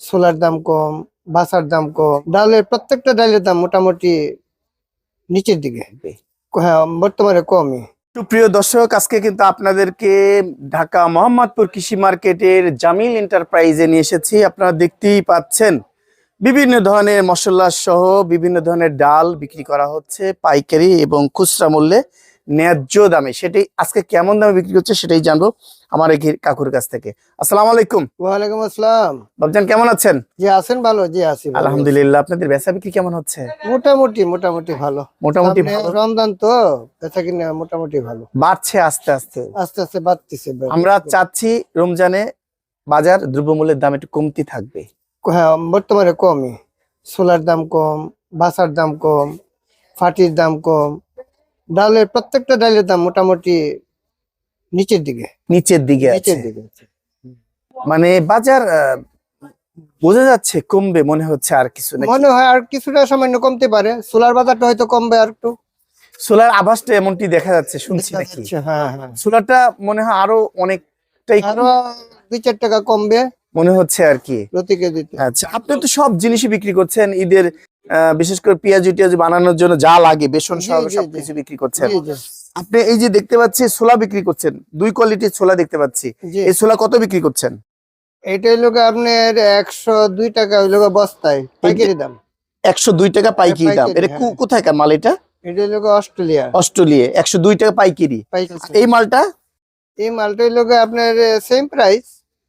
ছোলার দাম কম বাসার দাম কম ডালের প্রত্যেকটা ডালের দাম মোটামুটি নিচের দিকে। হ্যাঁ বর্তমানে কমই। সুপ্রিয় দর্শক আজকে কিন্তু আপনাদেরকে ঢাকা মোহাম্মদপুর কৃষি মার্কেটের জামিল এন্টারপ্রাইজে নিয়ে এসেছি। আপনারা দেখতেই পাচ্ছেন বিভিন্ন ধরনের মশলা সহ বিভিন্ন ধরনের ডাল বিক্রি করা হচ্ছে পাইকারি এবং খুচরা মূল্যে। ন্যায্য দামে সেটাই আজকে কেমন দামে বিক্রি হচ্ছে সেটাই জানব আমার এই কাকুর কাছ থেকে। আসসালামু আলাইকুম। ওয়ালাইকুম আসসালাম। বাবজান কেমন আছেন? জি আছেন ভালো জি আছি আলহামদুলিল্লাহ আপনাদের বেচা বিক্রি কেমন হচ্ছে? মোটামুটি মোটামুটি ভালো। মোটামুটি ভালো। রমজান তো বেচা কিনা মোটামুটি ভালো। বাড়ছে আস্তে আস্তে। আস্তে আস্তে বাড়তেছে আমরা চাচ্ছি রমজানে বাজার দ্রব্যমূল্যের দাম একটু কমতি থাকবে। হ্যাঁ বর্তমানে কমই। সোলার দাম কম বাসার দাম কম ফাটির দাম কম ডালের প্রত্যেকটা ডালের দাম মোটামুটি নিচের দিকে। নিচের দিকে নিচের দিকে মানে বাজার বোঝা যাচ্ছে কমবে মনে হচ্ছে আর কিছু মনে হয় আর কিছুটা সামান্য কমতে পারে। সোলার বাজারটা হয়তো কমবে আর একটু। সোলার আভাসটা এমনটি দেখা যাচ্ছে শুনছি নাকি? হ্যাঁ হ্যাঁ। সোলারটা মনে হয় আরও অনেকটাই আরও দুই চার টাকা কমবে মনে হচ্ছে আর কি। প্রতি কেজিতে। আচ্ছা আপনি তো সব জিনিসই বিক্রি করছেন ঈদের বিশেষ করে পেঁয়াজ টিয়াজ বানানোর জন্য যা লাগে বেসন সহ। সবকিছু বিক্রি করছেন। আপনি এই যে দেখতে পাচ্ছি ছোলা বিক্রি করছেন। দুই কোয়ালিটির ছোলা দেখতে পাচ্ছি। এই ছোলা কত বিক্রি করছেন? এটা হইল গিয়ে আপনার একশো দুই টাকা হইল বস্তায় পাইকারি দাম। একশো দুই টাকা পাইকারি দাম। এটা হ্যাঁ। কোথায় মাল এটা? এটা হইল গিয়ে অস্ট্রেলিয়া। অস্ট্রেলিয়া। একশো দুই টাকা পাইকারি। এই মালটা? এই মালটা হইল গিয়ে আপনার সেম প্রাইস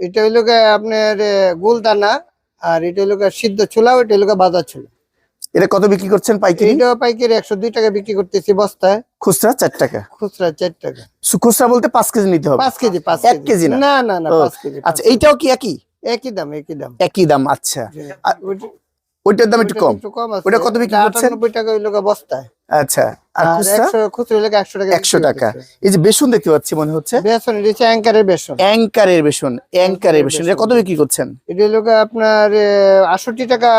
এটা হইল গিয়ে আপনার গোলদানা আর এটা হইল গিয়ে সিদ্ধ ছোলা ওইটা হইল গিয়ে বাজার ছোলা। এটা কত বিক্রি করছেন পাইকারি? এইটাও পাইকারি একশো দুই টাকা বিক্রি করতেছি বস্তায় খুচরা চার টাকা। খুচরা চার টাকা। সু- খুচরা বলতে পাঁচ কেজি নিতে হবে। পাঁচ কেজি পাঁচ এক কেজি। না? না না না ও, পাঁচ কেজি আচ্ছা এইটাও কি একই? একই দাম একই দাম। একই দাম আচ্ছা। ওইটার দাম একটু কম। ওটা কত বিক্রি করছেন? 98 টাকা হইল গিয়ে বস্তায় আচ্ছা আর খুচরা? একশো খুচরা হইল একশো টাকা একশো টাকা। এই যে বেসন দেখতে পাচ্ছি মনে হচ্ছে। বেসন এটা হচ্ছে অ্যাঙ্কারের বেসন। অ্যাঙ্কারের বেসন অ্যাঙ্কারের বেসন। এটা কত বিক্রি করছেন? এটা হইল গিয়ে আপনার আটষট্টি টাকা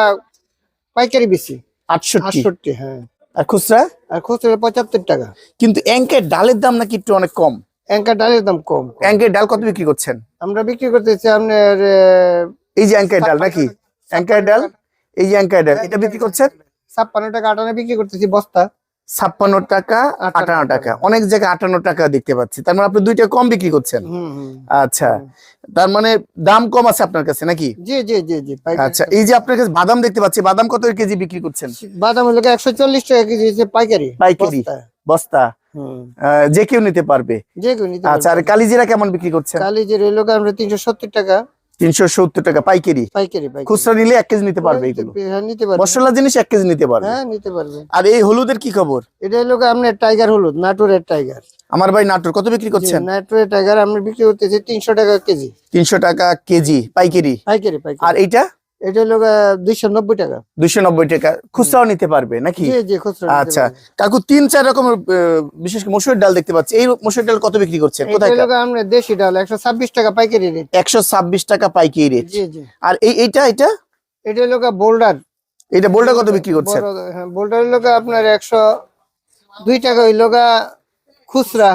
পাইকারি বেশি। আটষট্টি। আটষট্টি হ্যাঁ। আর খুচরা? আর খুচরা পঁচাত্তর টাকা। কিন্তু অ্যাঙ্কের ডালের দাম নাকি একটু অনেক কম? অ্যাঙ্কার ডালের দাম কম অ্যাঙ্কের ডাল কত বিক্রি করছেন? আমরা বিক্রি করতেছি আপনার এই যে অ্যাঙ্কের ডাল নাকি? অ্যাঙ্কার ডাল? এই যে অ্যাঙ্কার ডাল এটা বিক্রি করছেন? ছাপ্পান্ন টাকা আটানা বিক্রি করতেছি বস্তা। ছাপ্পান্ন টাকা আটান্ন টাকা। অনেক জায়গায় আটান্ন টাকা দেখতে পাচ্ছি। তার মানে আপনি দুইটা কম বিক্রি করছেন। আচ্ছা। তার মানে দাম কম আছে আপনার কাছে নাকি? জি জি জি জি আচ্ছা এই যে আপনার কাছে বাদাম দেখতে পাচ্ছি বাদাম কত কেজি বিক্রি করছেন? বাদাম হলো একশো চল্লিশ টাকা কেজি পাইকারি। পাইকারি। বস্তা। যে কেউ নিতে পারবে। যে কেউ নিতে আচ্ছা আর কালিজিরা কেমন বিক্রি করছেন? কালি যে রইল গিয়ে আমরা তিনশো সত্তর টাকা। তিনশো সত্তর টাকা পাইকারি। পাইকারি খুচরা নিলে এক কেজি নিতে পারবে হ্যাঁ নিতে পারবে। মশলা জিনিস এক কেজি নিতে পারবে। হ্যাঁ নিতে পারবে। আর এই হলুদের কি খবর? এটা হলো আপনার টাইগার হলুদ নাটোরের টাইগার। আমার ভাই নাটোর কত বিক্রি করছেন? নাটোরের টাইগার আমরা বিক্রি করতেছি তিনশো টাকা কেজি। তিনশো টাকা কেজি পাইকারি। পাইকারি পাইকারি। আর এইটা? এটা হলো দুইশো নব্বই টাকা। দুইশো নব্বই টাকা। খুচরাও নিতে পারবে নাকি? আচ্ছা। কাকু তিন চার রকমের বিশেষ করে ডাল দেখতে পাচ্ছি। এই মসুর ডাল কত বিক্রি করছেন? কোথায় দেশি ডাল একশো ছাব্বিশ টাকা পাইকারি রেট একশো ছাব্বিশ টাকা পাইকারি রেট আর এই এইটা এটা এটা হলো বোল্ডার এটা বোল্ডার কত বিক্রি করছেন? হ্যাঁ, বোল্ডার হলো আপনার একশো দুই টাকা গা খুচরা।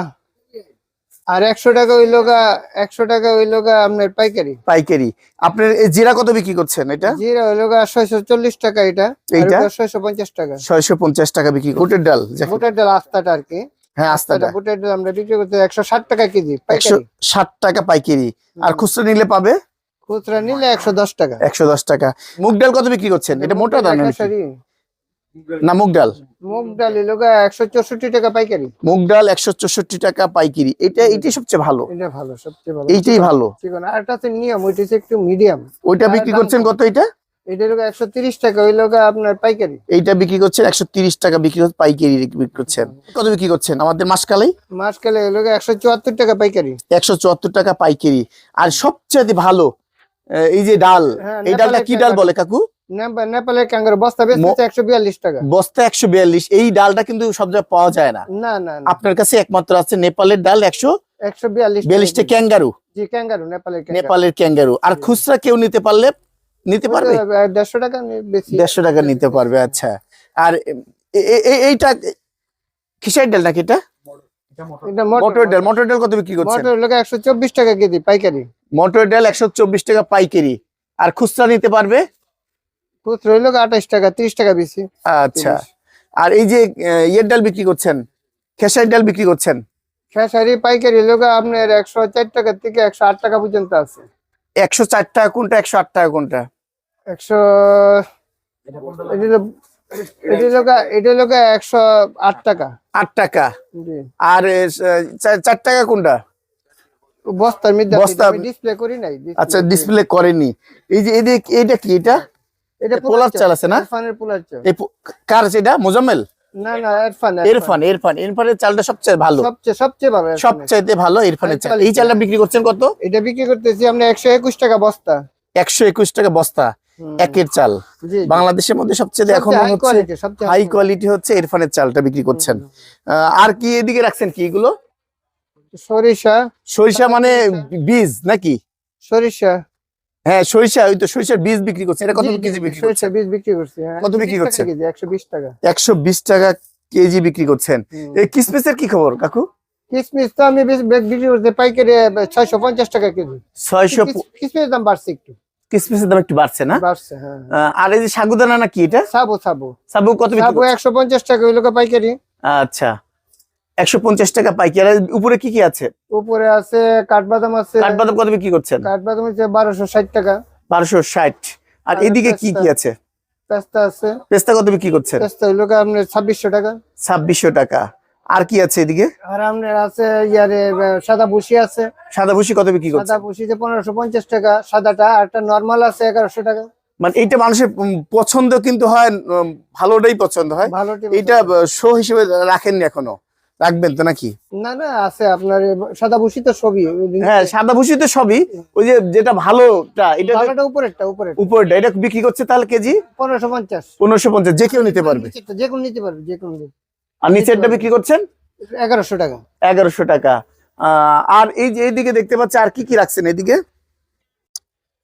আর একশো টাকা হইল গা একশো টাকা হইল গা আপনার পাইকারি। পাইকারি। আপনার জিরা কত বিক্রি করছেন এটা? জিরা হইল গা ছয়শো চল্লিশ টাকা এটা এইটা? ছয়শো পঞ্চাশ টাকা। ছয়শো পঞ্চাশ টাকা বিক্রি বুটের ডাল বুটের ডাল আস্তাটা আর কি। হ্যাঁ আস্তাটা। বুটের ডাল আমরা বিক্রি করতে একশো ষাট টাকা কেজি একশো পাইকারি ষাট টাকা পাইকারি। আর খুচরা নিলে পাবে? খুচরা নিলে একশো দশ টাকা। একশো দশ টাকা। মুগ ডাল কত বিক্রি করছেন? এটা মোটা দাম না মুগ ডাল মুগ ডাল একশো চৌষট্টি টাকা পাইকারি। মুগ ডাল একশো চৌষট্টি টাকা পাইকারি। এটা এটাই সবচেয়ে ভালো। এটা ভালো সবচেয়ে ভালো। এইটাই ভালো। চিকন আর একটা হচ্ছে নিয়ম ওইটা একটু মিডিয়াম ওইটা বিক্রি করছেন কত এটা? এটা হলো একশো তিরিশ টাকা ওই লোক আপনার পাইকারি। এইটা বিক্রি করছেন একশো তিরিশ টাকা বিক্রি পাইকারি বিক্রি করছেন। কত বিক্রি করছেন? আমাদের মাসকালাই মাস কালে ওই লোক একশো চুয়াত্তর টাকা পাইকারি। একশো চুয়াত্তর টাকা পাইকারি। আর সবচেয়ে ভালো আহ, এই যে ডাল হ্যাঁ, এই ডালটা কি ডাল বলে কাকু? নেপালের ক্যাঙ্গার বস্তা বেচতেছে একশো বিয়াল্লিশ টাকা। বস্তা একশো বিয়াল্লিশ এই ডালটা কিন্তু সব জায়গায় পাওয়া যায় না। না না আপনার কাছে একমাত্র আছে নেপালের ডাল ক্যাঙ্গারু। জি ক্যাঙ্গারু নেপালের ক্যাঙ্গারু। নেপালের ক্যাঙ্গারু। আর খুচরা কেউ নিতে পারলে নিতে পারবে? ওটা দেড়শো টাকা বেশি। দেড়শো টাকা নিতে পারবে আচ্ছা। আর এইটা কিসের ডাল নাকি এটা? মটর ডাল। মটর ডাল কত বিক্রি করছেন? মটর লোক একশো চব্বিশ টাকা কেজি পাইকারি। মটর ডাল একশো চব্বিশ টাকা পাইকারি। আর খুচরা নিতে পারবে? খুচরো হইল আঠাশ টাকা তিরিশ টাকা বেশি। আচ্ছা। আর এই যে ইয়ের ডাল বিক্রি করছেন খেসারির ডাল বিক্রি করছেন? খেসারি পাইকারি হইল আপনার একশো চার টাকা থেকে একশো আট টাকা পর্যন্ত আছে। একশো চার টাকা কোনটা একশো আট টাকা কোনটা? একশো এটা এটা এটা গা একশো আট টাকা। আট টাকা। আর চার- টাকা কোনটা? বস্তার মধ্যে বস্তা- ডিসপ্লে করি নাই আচ্ছা ডিসপ্লে করেনি। এই যে এইটা কি এটা? এটা পোলার চাল আছে না? ইরফানের পোলার চাল। কার এটা? মোজাম্মেল? না না ইরফান ইরফান। ইরফান ইরফানের চালটা সবচেয়ে ভালো। সবচেয়ে সবচেয়ে ভালো। সবচাইতে ভালো ইরফানের চাল। এই চালটা বিক্রি করছেন কত? এটা বিক্রি করতেছি আমরা একশো একুশ টাকা বস্তা। একশো একুশ টাকা বস্তা। একের চাল। বাংলাদেশের মধ্যে সবচেয়ে এখন সবচেয়ে হাই কোয়ালিটি হচ্ছে ইরফানের চালটা বিক্রি করছেন। আর কি এদিকে রাখছেন কি এগুলো? সরিষা। সরিষা মানে বীজ নাকি? সরিষা। হ্যাঁ সরিষা ওই তো সরিষার বীজ বিক্রি করছেন এটা কত কেজি বিক্রি করছেন? বীজ বিক্রি করছি হ্যাঁ। কত বিক্রি 20 টাকা করছেন? কেজি একশো বিশ টাকা। একশো বিশ টাকা কেজি বিক্রি করছেন। এই কিসমিসের কি খবর কাকু? কিসমিস তো আমি বিক্রি করতে পাইকারি ছয়শো পঞ্চাশ টাকা কেজি। ছয়শো কিস- কিসমিসের দাম বাড়ছে একটু। কিসমিসের দাম একটু বাড়ছে না? বাড়ছে হ্যাঁ। আর এই যে সাগুদানা না কি এটা? সাবো সাবো। সাবু কত বিক্রি সাবো করছেন? একশো পঞ্চাশ টাকা ওই লোকে পাইকারি। আচ্ছা। একশো পঞ্চাশ টাকা পাইকারি। উপরে কি কি আছে? উপরে আছে কাঠবাদাম আছে। কাঠবাদাম কত বিক্রি করছেন? কাঠবাদাম বারোশো ষাট টাকা। বারোশো ষাট। আর আর এদিকে কি কি আছে? পেস্তা আছে। পেস্তা কত বিক্রি করছেন? পেস্তা লোকে আপনার ছাব্বিশশো টাকা। ছাব্বিশশো টাকা। আর কি আছে এদিকে? আর আপনার আছে ইয়ারে সাদা ভুসি আছে। সাদা ভুসি কত বিক্রি করছেন? সাদা ভুসিতে পনেরোশো পঞ্চাশ টাকা সাদাটা আর একটা নর্মাল আছে এগারোশো টাকা। মানে এইটা মানুষের পছন্দ কিন্তু হয় ভালোটাই পছন্দ হয়। এইটা শো হিসেবে রাখেননি এখনও। রাখবেন তো নাকি? না না আছে আপনার সাদা ভুসি তো সবই হ্যাঁ সাদা ভুসি তো সবই ওই যে যেটা ভালোটা এটা ভালোটা উপরেরটা উপরের উপরটা এটা বিক্রি করছে তাহলে কেজি? পনেরোশো পঞ্চাশ। পনেরোশো পঞ্চাশ যে কেউ নিতে পারবে। যে কোনো নিতে পারবে যে নিতে- আর নিচেরটা বিক্রি করছেন? এগারোশো টাকা। এগারোশো টাকা। আহ, আর এই যে এইদিকে দেখতে পাচ্ছি আর কি কি রাখছেন এদিকে?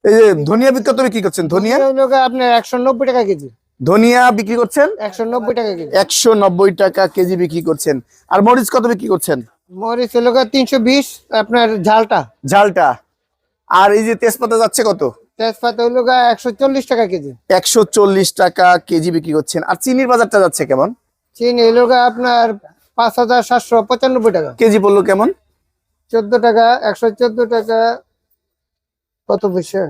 এই যে ধনিয়া বিক্রি করছেন ধনিয়া? আপনার একশো নব্বই টাকা কেজি। ধনিয়া বিক্রি করছেন? একশো নব্বই টাকা কেজি। একশো নব্বই টাকা কেজি বিক্রি করছেন। আর মরিচ কত বিক্রি করছেন? মরিচ লোকে তিনশো বিশ আপনার ঝালটা। ঝালটা। আর এই যে তেজপাতা যাচ্ছে কত? তেজপাতা লোকে একশো চল্লিশ টাকা কেজি। একশো চল্লিশ টাকা কেজি বিক্রি করছেন। আর চিনির বাজারটা যাচ্ছে কেমন? চিনি আপনার পাঁচ হাজার সাতশো পঁচানব্বই টাকা। কেজি পড়ল কেমন? চোদ্দ টাকা একশো চোদ্দ টাকা কত পয়সা?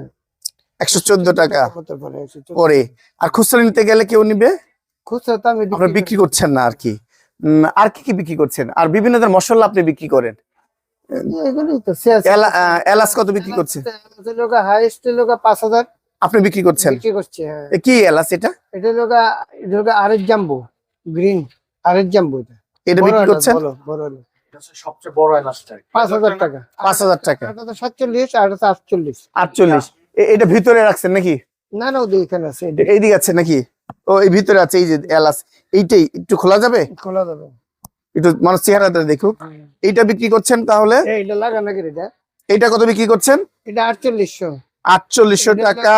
একশো চোদ্দ টাকা পরে আর খুচরা নিতে গেলে কেউ নিবে? খুচরা তো আমি বিক্রি করছেন না আর কি। আর কি কি বিক্রি করছেন? আর বিভিন্ন ধরনের মশলা আপনি বিক্রি করেন? এলাচ কত বিক্রি করছে হাইস্ট লোক পাঁচ হাজার। আপনি বিক্রি করছেন? বিক্রি করছে হ্যাঁ। কি এলাচ এটা? এটা লোক এটা লোক আরেক জাম্বো গ্রিন আরেক জাম্বো এটা। এটা বিক্রি করছেন? বড়, সবচেয়ে বড় এলাচটা পাঁচ হাজার টাকা। পাঁচ হাজার টাকা। সাতচল্লিশ আর আটচল্লিশ। আটচল্লিশ। এটা ভিতরে রাখছেন নাকি? না না ওদের এখানে আছে এটা এইদিকে আছে নাকি? ও এই ভিতরে আছে এই যে এলাচ এইটাই একটু খোলা যাবে? খোলা যাবে। একটু মানুষ চেহারাটা দেখুক। এইটা বিক্রি করছেন তাহলে? এই, এটা লাগানো কি এটা? এইটা কত বিক্রি করছেন? এটা আটচল্লিশশো। আটচল্লিশশো এটা টাকা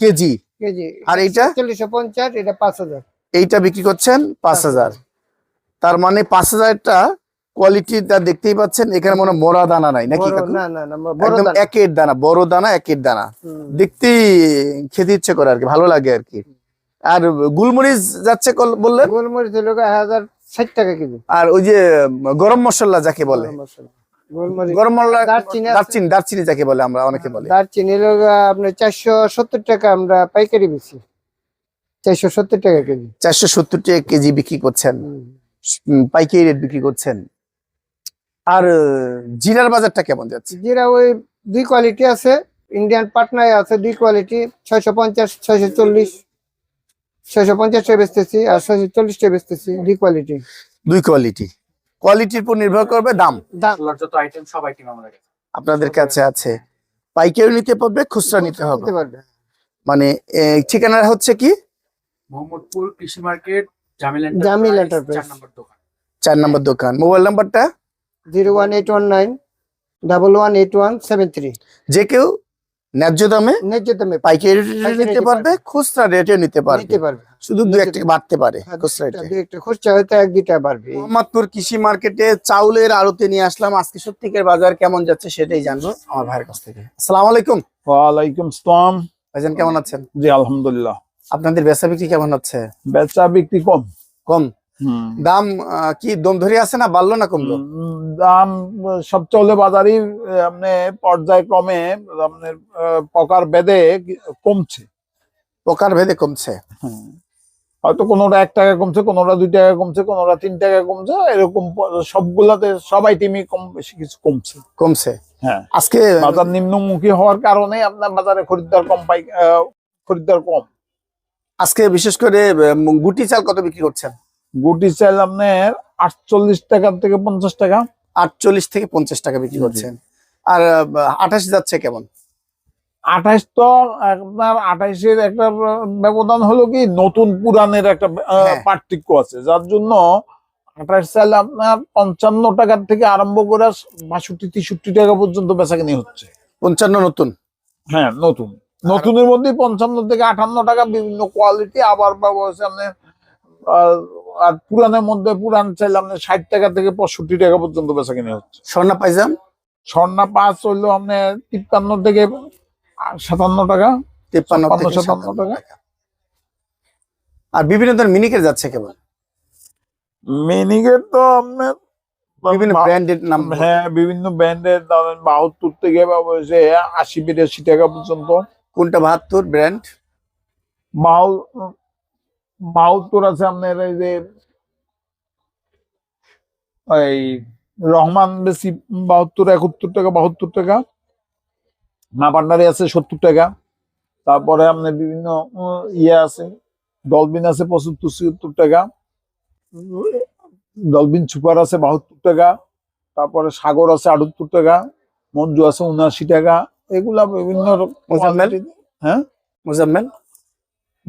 কেজি। কেজি। আর এইটা? চল্লিশশো পঞ্চাশ এটা পাঁচ হাজার। এইটা বিক্রি করছেন পাঁচ হাজার। তার মানে পাঁচ হাজারটা কোয়ালিটিটা দেখতেই পাচ্ছেন এখানে মনে হয় মোড়া দানা নাই নাকি একদম। একের দানা বড় দানা একের দানা। দেখতেই খেতে ইচ্ছে করে আর কি ভালো লাগে আর কি। আর গুলমরিচ যাচ্ছে বললেন? গোলমরিচ লোক হাজার ষাট টাকা কেজি। আর ওই যে গরম মশলা যাকে বলে। গরম মশলা। দারচিনি যাকে বলে আমরা অনেকে বলে। দারচিনি লোক আপনার চারশো সত্তর টাকা আমরা পাইকারি বেশি চারশো সত্তর টাকা কেজি। চারশো সত্তর টাকা কেজি বিক্রি করছেন। পাইকারি রেট বিক্রি করছেন। আর জিরার বাজারটা কেমন যাচ্ছে? জিরা ওই দুই কোয়ালিটি আছে ইন্ডিয়ান পাটনায় আছে দুই কোয়ালিটি ছয়শো পঞ্চাশ ছয়শো চল্লিশ ছয়শো পঞ্চাশ টাকা বেচতেছি আর ছয়শো চল্লিশ টাকা বেচতেছি দুই কোয়ালিটি দুই কোয়ালিটি কোয়ালিটির উপর নির্ভর করবে দাম। দাম। যত আইটেম সব আইটেম আমাদের আপনাদের কাছে আছে। পাইকারি নিতে পারবে খুচরা নিতে হবে। মানে ঠিকানা হচ্ছে কি? মোহাম্মদপুর কৃষি মার্কেট জামিল জামিল এন্টারপ্রাইজ চার নম্বর দোকান। মোবাইল নাম্বারটা? Zero one eight one nine double one eight one seven three. যে কেউ ন্যায্য দামে ন্যায্য দামে পাইকারি রেটে নিতে পারবে খুচরা রেটে নিতে পারবে। নিতে পারবে। শুধু দু এক টাকা বাড়তে পারে হ্যাঁ, খুচরা রেটে দুই একটা খুচরা হয়তো এক দুইটা বাড়বে। মোহাম্মদপুর কৃষি মার্কেটে চাউলের আড়তে নিয়ে আসলাম। আজকে সত্যিকার বাজার কেমন যাচ্ছে সেটাই জানব আমার ভাইয়ের কাছ থেকে। আসসালামু আলাইকুম। ওয়ালাইকুম আসসালাম। ভাইজান কেমন আছেন? জি আলহামদুলিল্লাহ। আপনাদের বেচা বিক্রি কেমন হচ্ছে? বেচা বিক্রি কম। কম? দাম কি দম ধরে আছে না বাড়লো না কমলো? দাম সব চলে বাজারই আপনি পর্যায়ক্রমে আপনার আহ, প্রকার বেদে কমছে। প্রকার ভেদে কমছে। হয়তো কোনোটা এক টাকা কমছে কোনোটা দুই টাকা কমছে কোনোটা তিন টাকা কমছে এরকম সবগুলাতে সব আইটেমই কম বেশি কিছু কমছে। কমছে। হ্যাঁ। আজকে বাজার নিম্নমুখী হওয়ার কারণে আপনার বাজারে খরিদ্দার কম পাই খরিদ্দার কম। আজকে বিশেষ করে গুটি চাল কত বিক্রি করছেন? গুটি চাল আপনার আটচল্লিশ টাকা থেকে পঞ্চাশ টাকা। আটচল্লিশ থেকে পঞ্চাশ টাকা বিক্রি করছেন। আর আঠাশ যাচ্ছে কেমন? আঠাশ তো আপনার আঠাইশের একটা ব্যবধান হলো কি নতুন পুরানের একটা হ্যাঁ। পার্থক্য আছে। যার জন্য আঠাশ সালে আপনার পঞ্চান্ন টাকার থেকে আরম্ভ করে বাষট্টি তেষট্টি টাকা পর্যন্ত বেচাকিনি হচ্ছে। পঞ্চান্ন নতুন? হ্যাঁ নতুন। নতুনের মধ্যে পঞ্চান্ন থেকে আটান্ন টাকা বিভিন্ন কোয়ালিটি আবার ব্যবহার আপনার আর পুরানের মধ্যে পুরান চাইলে আপনার ষাট টাকা থেকে পঁয়ষট্টি টাকা পর্যন্ত বেচাকিনি হচ্ছে। স্বর্ণা পাইজাম? স্বর্ণা পাঁচ হইল আপনার তিপ্পান্ন থেকে সাতান্ন টাকা তিপ্পান্ন সাতান্ন টাকা। আর বিভিন্ন ধরনের মিনিকেট যাচ্ছে কেমন? মিনিকেট তো আপনার বিভিন্ন ব্র্যান্ডের নাম হ্যাঁ বিভিন্ন ব্র্যান্ডের ধরেন বাহাত্তর থেকে আশি বিরাশি টাকা পর্যন্ত। কোনটা বাহাত্তর ব্র্যান্ড? বাউল বাহাত্তর আছে আপনার এই যে এই রহমান বেশি বাহাত্তর একাত্তর টাকা বাহাত্তর টাকা। মা পান্ডারি আছে সত্তর টাকা। তারপরে আপনার বিভিন্ন ইয়ে আছে। ডলবিন আছে পঁচাত্তর ছিয়াত্তর টাকা। ডলবিন সুপার আছে বাহাত্তর টাকা। তারপরে সাগর আছে আটাত্তর টাকা। মঞ্জু আছে উনআশি টাকা। এগুলা বিভিন্ন? হ্যাঁ? মুজাম্মেল?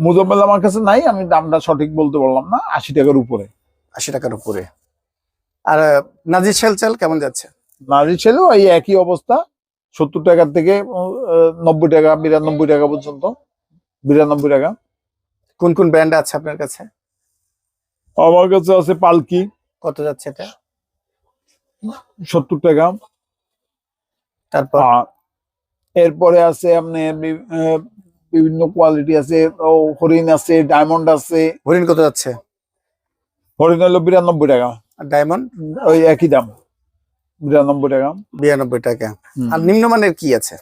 মুজাম্মেল আমার কাছে নাই আমি দামটা সঠিক বলতে পারলাম না আশি টাকার উপরে। আশি টাকার উপরে। আর নাজির শেল চাল কেমন যাচ্ছে? নারী ছেলেও এই একই অবস্থা সত্তর টাকার থেকে নব্বই টাকা বিরানব্বই টাকা পর্যন্ত বিরানব্বই টাকা। কোন কোন ব্র্যান্ড আছে আপনার কাছে? আমার কাছে আছে পালকি। কত যাচ্ছে এটা? সত্তর টাকা। তারপর? এরপরে আছে আপনি বিভিন্ন কোয়ালিটি আছে হরিণ আছে ডায়মন্ড আছে। হরিণ কত যাচ্ছে? হরিণ হলো বিরানব্বই টাকা। আর ডায়মন্ড ওই একই দাম। বিরানব্বই টাকা। বিরানব্বই টাকা। আর নিম্নমানের কি আছে?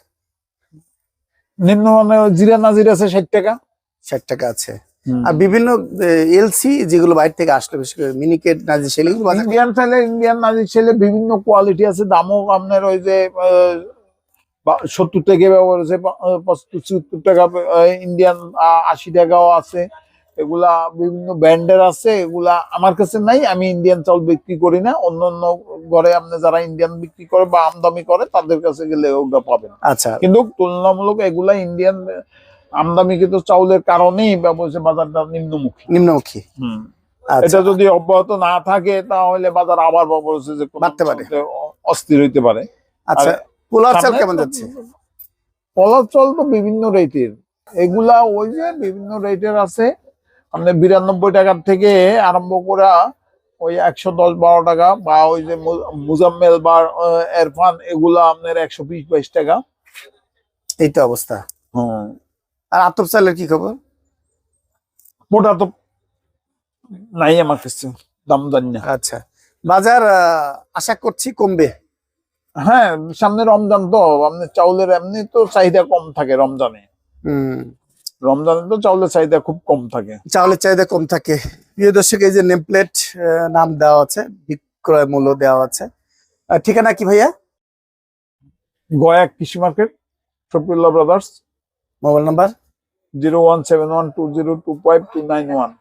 নিম্ন মানে জিরা নাজির আছে ষাট টাকা। ষাট টাকা আছে। আর বিভিন্ন এলসি যেগুলো বাইরে থেকে আসলো বিশেষ করে মিনিকেট নাজির এগুলো ইন্ডিয়ান ছেলে ইন্ডিয়ান নাজির ছেলে বিভিন্ন কোয়ালিটি আছে। দামও আপনার ওই যে সত্তর থেকে ব্যবহার আছে ছিয়াত্তর টাকা ইন্ডিয়ান আশি টাকাও আছে। এগুলা বিভিন্ন ব্র্যান্ডের আছে এগুলা আমার কাছে নাই আমি ইন্ডিয়ান চাউল বিক্রি করি না। অন্য অন্য ঘরে আপনি যারা ইন্ডিয়ান বিক্রি করে বা আমদামি করে তাদের কাছে গেলে ওগুলা পাবেন। আচ্ছা। কিন্তু তুলনামূলক এগুলা ইন্ডিয়ান আমদামিকৃত চাউলের কারণেই ব্যবসা বাজারটা নিম্নমুখী। নিম্নমুখী। আচ্ছা। এটা যদি অব্যাহত না থাকে তাহলে বাজার আবার বলছে যে বাড়তে পারে। অস্থির হইতে পারে। আচ্ছা। পোলার চাল কেমন যাচ্ছে? কলার চাল তো বিভিন্ন রেটের এগুলা ওই যে বিভিন্ন রেটের আছে। আপনি বিরানব্বই টাকার থেকে আরম্ভ করা ওই একশো দশ বারো টাকা বা ওই যে মুজাম্মেল বা এরফান এগুলা আপনার একশো বিশ বাইশ টাকা। এই তো অবস্থা। আর আতপ চালের কি খবর? মোটা তো নাই আমার কাছে। দাম জানি না। আচ্ছা। বাজার আশা করছি কমবে। হ্যাঁ সামনে রমজান তো আপনার চাউলের এমনি তো চাহিদা কম থাকে রমজানে। হুম। রমজানে তো চাউলের চাহিদা খুব কম থাকে। চাউলের চাহিদা কম থাকে। প্রিয় দর্শক এই যে নেম প্লেট নাম দেওয়া আছে বিক্রয় মূল্য দেওয়া আছে। ঠিকানা কি ভাইয়া? গয়া কৃষি market Shafiullah brothers. Mobile number? Zero one seven one two zero two five two nine one.